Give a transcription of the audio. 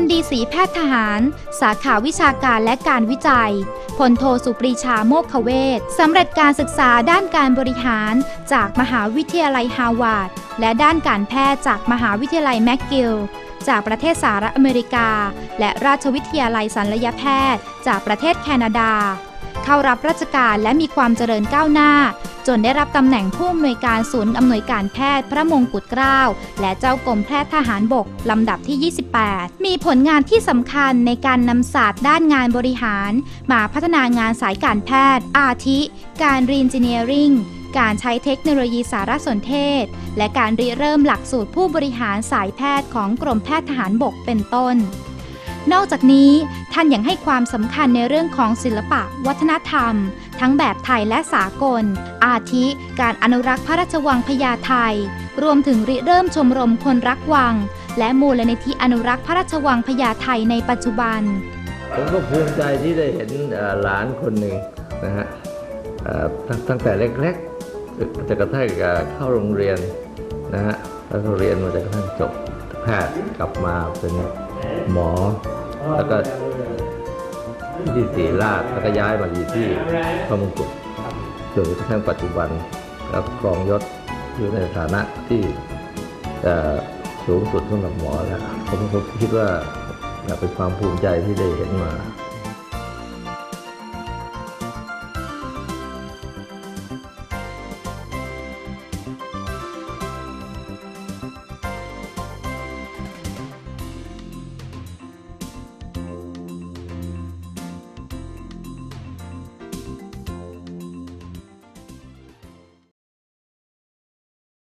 ลดีศรีแพทย์ทหาร สาขาวิชาการและการวิจัย พลโทสุปรีชาโมกขเวศสำเร็จการศึกษาด้านการบริหาร จากมหาวิทยาลัยฮาวาดและด้านการแพทย์จากมหาวิทยาลัยแมกกิล จากประเทศสหรัฐอเมริกา และราชวิทยาลัยสัลยแพทย์ จากประเทศแคนาดา เข้ารับราชการและมีความเจริญก้าวหน้า จนได้รับตำแหน่งผู้อำนวยการศูนย์อำนวยการแพทย์พระมงกุฎเกล้าและเจ้ากรมแพทย์ทหารบกลำดับที่ 28 มีผลงานที่สำคัญในการนำศาสตร์ด้านงานบริหาร มาพัฒนางานสายการแพทย์ อาทิ การรีนจิเนียริงการใช้เทคโนโลยีสารสนเทศ และการริเริ่มหลักสูตรผู้บริหารสายแพทย์ของกรมแพทย์ทหารบกเป็นต้น นอกจากนี้ท่านยังให้ความสำคัญในเรื่องของศิลปะ วัฒนธรรม ทั้งแบบไทยและสากล อาทิ การอนุรักษ์พระราชวังพญาไทรวมถึงริเริ่มชมรมคนรักวัง และมูลนิธิอนุรักษ์พระราชวังพญาไทในปัจจุบัน ผมก็ภูมิใจที่ได้เห็นหลานคนหนึ่งนะฮะตั้งแต่เล็กๆจะกระทั่งเอ่อเข้าโรงเรียนนะฮะแล้วก็เรียนมาจนกระทั่งจบแพทย์กลับมาเป็น หมอ แล้วก็ที่ศรีราชแล้วก็ย้ายมาอยู่ที่พระมงกุฎจนกระทั่งปัจจุบันแล้วครองยศอยู่ในฐานะที่เอ่อสูงสุดสำหรับหมอแล้วผมผมคิดว่าเป็นความภูมิใจที่ได้เห็นมา